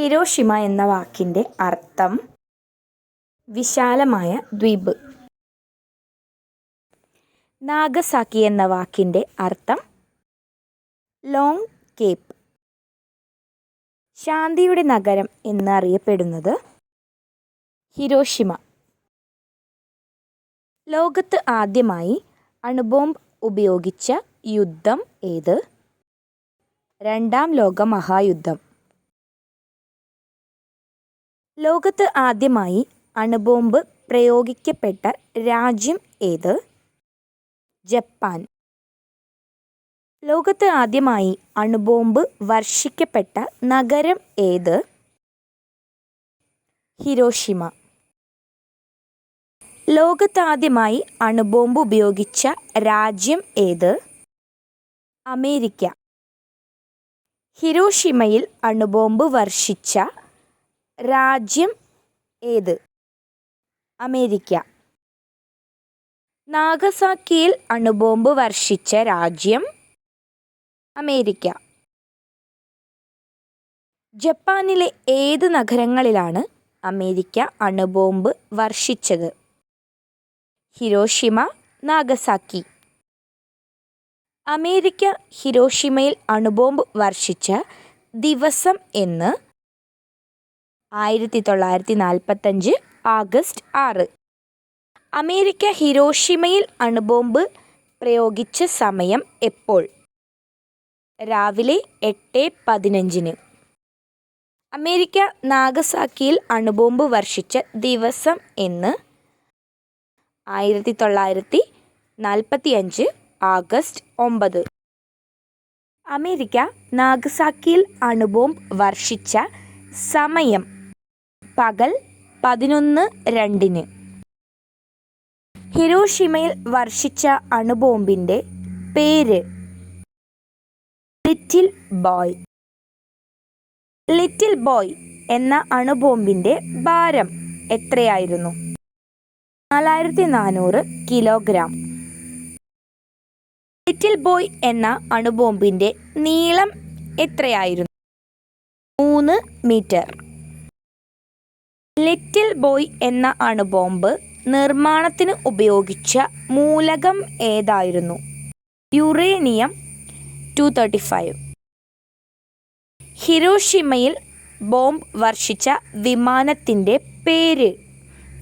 Hiroshima എന്ന വാക്കിന്റെ അർത്ഥം വിശാലമായ ദ്വീപ്. നാഗസാക്കി എന്ന വാക്കിന്റെ അർത്ഥം ലോങ് കേപ്പ്. ശാന്തിയുടെ നഗരം എന്നറിയപ്പെടുന്നത് ഹിരോഷിമ. ലോകത്ത് ആദ്യമായി അണുബോംബ് ഉപയോഗിച്ച യുദ്ധം ഏത്? രണ്ടാം ലോകമഹായുദ്ധം. ലോകത്ത് ആദ്യമായി അണുബോംബ് പ്രയോഗിക്കപ്പെട്ട രാജ്യം ഏത്? ജപ്പാൻ. ലോകത്ത് ആദ്യമായി അണുബോംബ് വർഷിക്കപ്പെട്ട നഗരം ഏത്? ഹിരോഷിമ. ലോകത്ത് ആദ്യമായി അണുബോംബ് ഉപയോഗിച്ച രാജ്യം ഏത്? അമേരിക്ക. ഹിരോഷിമയിൽ അണുബോംബ് വർഷിച്ച രാജ്യം ഏത്? അമേരിക്ക. നാഗസാക്കിയിൽ അണുബോംബ് വർഷിച്ച രാജ്യം അമേരിക്ക. ജപ്പാനിലെ ഏത് നഗരങ്ങളിലാണ് അമേരിക്ക അണുബോംബ് വർഷിച്ചത്? Hiroshima, Nagasaki. അമേരിക്ക ഹിരോഷിമയിൽ അണുബോംബ് വർഷിച്ച ദിവസം എന്ന്? ആയിരത്തി തൊള്ളായിരത്തി നാൽപ്പത്തഞ്ച് ആഗസ്റ്റ് ആറ്. അമേരിക്ക ഹിരോഷിമയിൽ അണുബോംബ് പ്രയോഗിച്ച സമയം എപ്പോൾ? രാവിലെ എട്ട് പതിനഞ്ചിന്. അമേരിക്ക നാഗസാക്കിയിൽ അണുബോംബ് വർഷിച്ച ദിവസം എന്ന്? ആയിരത്തി തൊള്ളായിരത്തി നാൽപ്പത്തിയഞ്ച് ആഗസ്റ്റ് ഒമ്പത്. അമേരിക്ക നാഗസാക്കിയിൽ അണുബോംബ് വർഷിച്ച സമയം പകൽ പതിനൊന്ന് രണ്ടിന്. ഹിരോഷിമയിൽ വർഷിച്ച അണുബോംബിന്റെ പേര്? Little boy. ലിറ്റിൽ ബോയ് എന്ന അണുബോംബിന്റെ ഭാരം എത്രയായിരുന്നു? നാലായിരത്തി നാനൂറ് കിലോഗ്രാം. ലിറ്റിൽ ബോയ് എന്ന അണുബോംബിന്റെ നീളം എത്രയായിരുന്നു? മൂന്ന് മീറ്റർ. ലിറ്റിൽ ബോയ് എന്ന അണുബോംബ് നിർമ്മാണത്തിന് ഉപയോഗിച്ച മൂലകം ഏതായിരുന്നു? Uranium two thirty five. ഹിരോഷിമയിൽ bomb വർഷിച്ച വിമാനത്തിന്റെ പേര്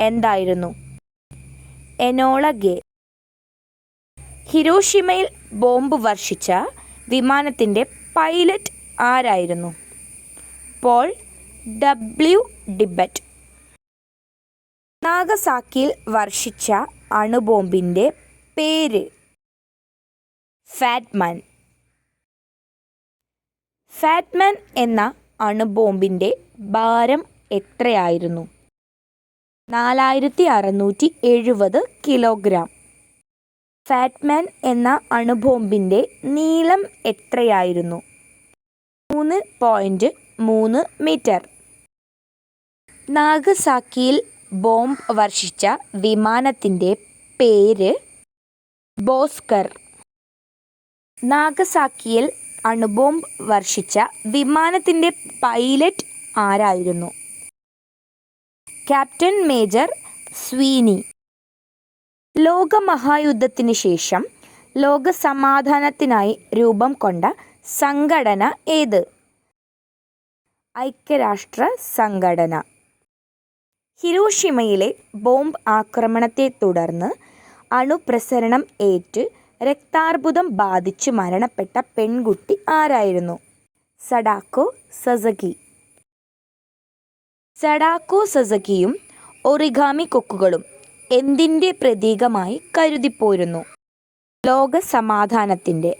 എന്തായിരുന്നു? എനോള ഗേ. ഹിരോഷിമയിൽ ബോംബ് വർഷിച്ച വിമാനത്തിന്റെ പൈലറ്റ് ആരായിരുന്നു? Paul W Tibbets. നാഗസാക്കിയിൽ വർഷിച്ച അണുബോംബിന്റെ പേര്? ഫാറ്റ്മാൻ ഫാറ്റ്മാൻ എന്ന അണുബോംബിന്റെ ഭാരം എത്രയായിരുന്നു? നാലായിരത്തി അറുന്നൂറ്റി എഴുപത് കിലോഗ്രാം. ഫാറ്റ്മാൻ എന്ന അണുബോംബിന്റെ നീളം എത്രയായിരുന്നു? മൂന്ന് പോയിന്റ് മൂന്ന് മീറ്റർ. നാഗസാക്കിയിൽ ബോംബ് വർഷിച്ച വിമാനത്തിന്റെ പേര്? ബോസ്കർ. നാഗസാക്കിയിൽ അണുബോംബ് വർഷിച്ച വിമാനത്തിന്റെ പൈലറ്റ് ആരായിരുന്നു? Captain major Sweeney. ലോകമഹായുദ്ധത്തിന് ശേഷം ലോകസമാധാനത്തിനായി രൂപം കൊണ്ട സംഘടന ഏത്? ഐക്യരാഷ്ട്ര സംഘടന. ഹിരോഷിമയിലെ ബോംബ് ആക്രമണത്തെ തുടർന്ന് അണുപ്രസരണം ഏറ്റ് രക്താർബുദം ബാധിച്ച് മരണപ്പെട്ട പെൺകുട്ടി ആരായിരുന്നു? Sadako Sasaki. സഡാക്കോ സസകിയും ഒറിഗാമി കൊക്കുകളും എന്തിന്റെ പ്രതീകമായി കരുതിപ്പോരുന്നു? ലോകസമാധാനത്തിന്റെ.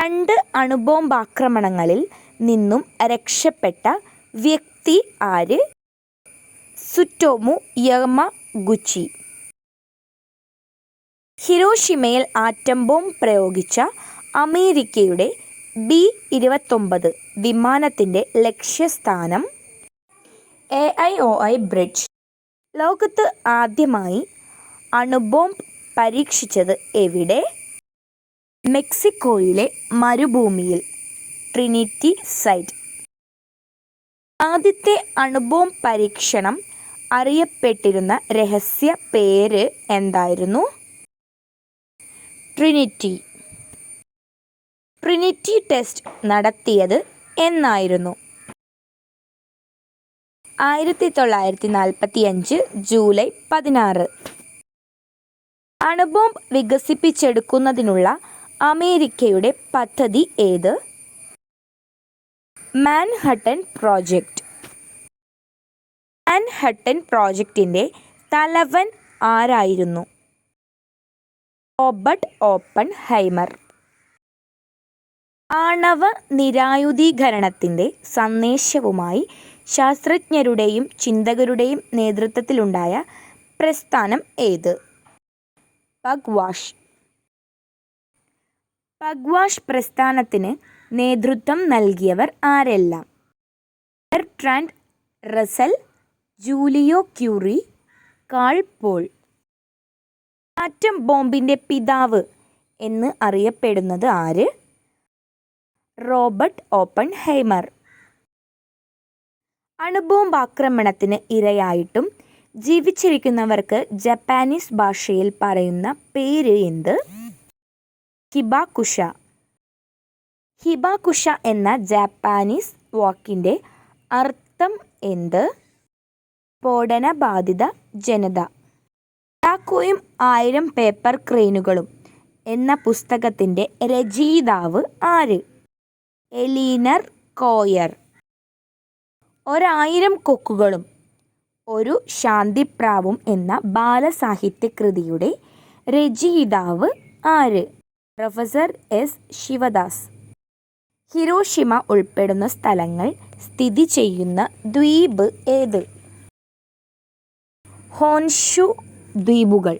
രണ്ട് അണുബോംബാക്രമണങ്ങളിൽ നിന്നും രക്ഷപ്പെട്ട വ്യക്തി ആര്? സുറ്റോമു യമഗുച്ചി. ഹിരോഷിമയിൽ ആറ്റം ബോംബ് പ്രയോഗിച്ച അമേരിക്കയുടെ ബി ഇരുപത്തൊമ്പത് വിമാനത്തിന്റെ ലക്ഷ്യസ്ഥാനം? Aioi Bridge. ലോകത്ത് ആദ്യമായി അണുബോംബ് പരീക്ഷിച്ചത് എവിടെ? മെക്സിക്കോയിലെ മരുഭൂമിയിൽ. ട്രിനിറ്റി സൈറ്റ് ആദ്യത്തെ അണുബോംബ് പരീക്ഷണം അറിയപ്പെട്ടിരുന്ന രഹസ്യ പേര് എന്തായിരുന്നു? ട്രിനിറ്റി. ട്രിനിറ്റി ടെസ്റ്റ് നടത്തിയത് എന്നായിരുന്നു. ആയിരത്തി തൊള്ളായിരത്തി നാൽപ്പത്തി അഞ്ച് ജൂലൈ പതിനാറ്. അണുബോംബ് വികസിപ്പിച്ചെടുക്കുന്നതിനുള്ള അമേരിക്കയുടെ പദ്ധതി ഏത്? മാൻഹട്ടൻ പ്രോജക്റ്റ് മാൻഹട്ടൻ പ്രോജക്റ്റിന്റെ തലവൻ ആരായിരുന്നു? റോബർട്ട് ഓപ്പൺ ഹൈമർ ആണവ നിരായുധീകരണത്തിന്റെ സന്ദേശവുമായി ശാസ്ത്രജ്ഞരുടെയും ചിന്തകരുടെയും നേതൃത്വത്തിലുണ്ടായ പ്രസ്ഥാനം ഏത്? പഗ്വാഷ് പഗ്വാഷ് പ്രസ്ഥാനത്തിന് നേതൃത്വം നൽകിയവർ ആരെല്ലാം? Bertrand Russell Joliot Curie Carl Paul. Atom ബോംബിന്റെ പിതാവ് എന്ന് അറിയപ്പെടുന്നത് ആര്? റോബർട്ട് ഓപ്പൺ ഹൈമർ അണുബോംബ് ആക്രമണത്തിന് ഇരയായിട്ടും ജീവിച്ചിരിക്കുന്നവർക്ക് ജപ്പാനീസ് ഭാഷയിൽ പറയുന്ന പേര് എന്ത്? ഹിബാകുഷ. ഹിബാകുഷ എന്ന ജാപ്പാനീസ് വാക്കിന്റെ അർത്ഥം എന്ത്? സ്ഫോടനബാധിത ജനത. ടാക്കോയും ആയിരം പേപ്പർ ക്രെയിനുകളും എന്ന പുസ്തകത്തിന്റെ രചയിതാവ് ആര്? Eleanor Coerr. ഒരായിരം കൊക്കുകളും ഒരു ശാന്തിപ്രാവും എന്ന ബാലസാഹിത്യ കൃതിയുടെ രചയിതാവ് ആര്? Professor S. ശിവദാസ്. ഹിരോഷിമ ഉൾപ്പെടുന്ന സ്ഥലങ്ങൾ സ്ഥിതി ചെയ്യുന്ന ദ്വീപ് ഏത്? ഹോൻഷു ദ്വീപുകൾ.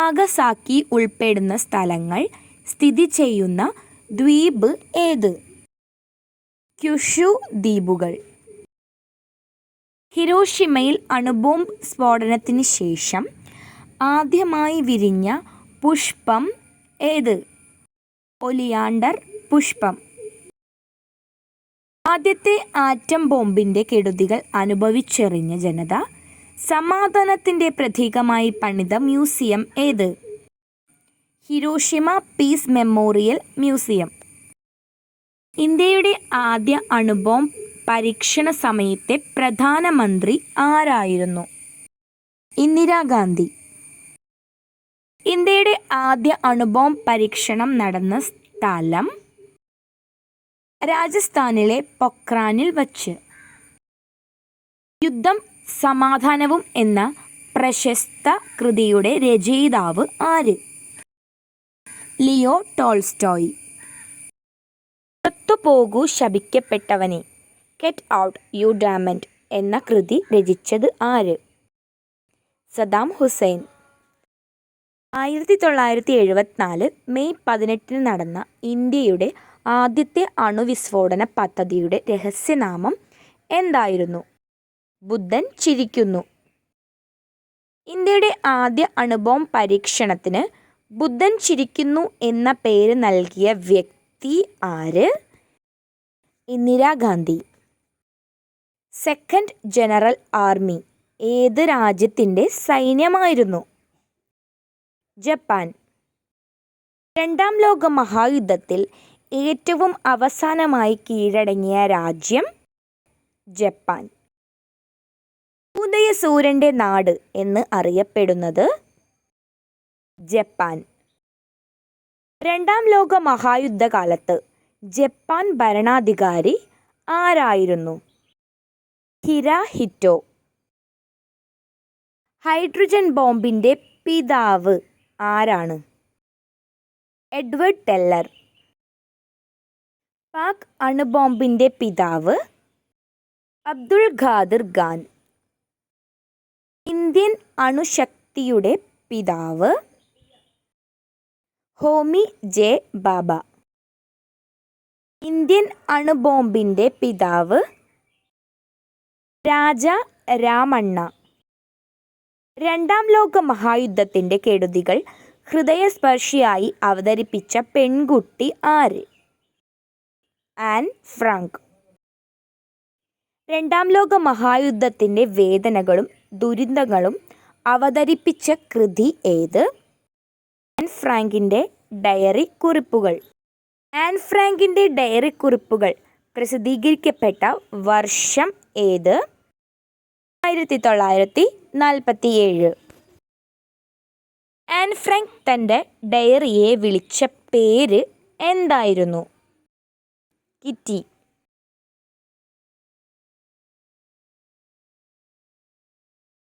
നാഗസാക്കി ഉൾപ്പെടുന്ന സ്ഥലങ്ങൾ സ്ഥിതി ചെയ്യുന്ന ദ്വീപ് ഏത്? ക്യുഷു ദ്വീപുകൾ. ഹിരോഷിമയിൽ അണുബോംബ് സ്ഫോടനത്തിന് ശേഷം ആദ്യമായി വിരിഞ്ഞ പുഷ്പം ഏത്? ഒലിയാണ്ടർ പുഷ്പം. ആദ്യത്തെ ആറ്റം ബോംബിന്റെ കെടുതികൾ അനുഭവിച്ചെറിഞ്ഞ ജനത സമാധാനത്തിന്റെ പ്രതീകമായി പണിത മ്യൂസിയം ഏത്? Hiroshima Peace Memorial Museum. ഇന്ത്യയുടെ ആദ്യ അണുബോംബ് പരീക്ഷണ സമയത്തെ പ്രധാനമന്ത്രി ആരായിരുന്നു? ഇന്ദിരാഗാന്ധി. ഇന്ത്യയുടെ ആദ്യ അണുബോംബ് പരീക്ഷണം നടന്ന സ്ഥലം രാജസ്ഥാനിലെ പൊക്രാനിൽ വച്ച്. യുദ്ധം സമാധാനവും എന്ന പ്രശസ്ത കൃതിയുടെ രചയിതാവ് ആര്? Leo Tolstoy. പുറത്തുപോകൂ ശപിക്കപ്പെട്ടവനെ. ഗെറ്റ് ഔട്ട് യു ഡാമൻഡ് എന്ന കൃതി രചിച്ചത് ആര്? സദാം ഹുസൈൻ. ആയിരത്തി തൊള്ളായിരത്തി എഴുപത്തിനാല് മെയ് പതിനെട്ടിന് നടന്ന ഇന്ത്യയുടെ ആദ്യത്തെ അണുവിസ്ഫോടന പദ്ധതിയുടെ രഹസ്യനാമം എന്തായിരുന്നു? ബുദ്ധൻ ചിരിക്കുന്നു. ഇന്ത്യയുടെ ആദ്യ അണുബോംബ് പരീക്ഷണത്തിന് ബുദ്ധൻ ചിരിക്കുന്നു എന്ന പേര് നൽകിയ വ്യക്തി ആര്? ഇന്ദിരാഗാന്ധി സെക്കൻഡ് ജനറൽ ആർമി ഏത് രാജ്യത്തിന്റെ സൈന്യമായിരുന്നു? ജപ്പാൻ. രണ്ടാം ലോക മഹായുദ്ധത്തിൽ ഏറ്റവും അവസാനമായി കീഴടങ്ങിയ രാജ്യം ജപ്പാൻ. ഉദയസൂര്യന്റെ നാട് എന്ന് അറിയപ്പെടുന്നത് ജപ്പാൻ. രണ്ടാം ലോക മഹായുദ്ധകാലത്ത് ജപ്പാൻ ഭരണാധികാരി ആരായിരുന്നു? ഹിരാഹിറ്റോ. ഹൈഡ്രജൻ ബോംബിന്റെ പിതാവ് ആരാണ്? Edward teller. പാക് അണുബോംബിന്റെ പിതാവ് അബ്ദുൾ ഖാദിർ ഖാൻ. ഇന്ത്യൻ അണുശക്തിയുടെ പിതാവ് ഹോമി ജെ ബാബ. ഇന്ത്യൻ അണുബോംബിന്റെ പിതാവ് രാജ രാമണ്ണ. രണ്ടാം ലോക മഹായുദ്ധത്തിന്റെ കെടുതികൾ ഹൃദയസ്പർശിയായി അവതരിപ്പിച്ച പെൺകുട്ടി ആര്? Anne Frank. രണ്ടാം ലോക മഹായുദ്ധത്തിന്റെ വേദനകളും ദുരിതങ്ങളും അവതരിപ്പിച്ച കൃതി ഏത്? ആൻ ഫ്രാങ്കിന്റെ ഡയറി കുറിപ്പുകൾ. ആൻ ഫ്രാങ്കിന്റെ ഡയറി കുറിപ്പുകൾ പ്രസിദ്ധീകരിക്കപ്പെട്ട വർഷം ഏത്? ആയിരത്തി തൊള്ളായിരത്തി നാൽപ്പത്തി ഏഴ് ആൻ ഫ്രാങ്ക് തന്റെ ഡയറിയെ വിളിച്ച പേര് എന്തായിരുന്നു? കിറ്റി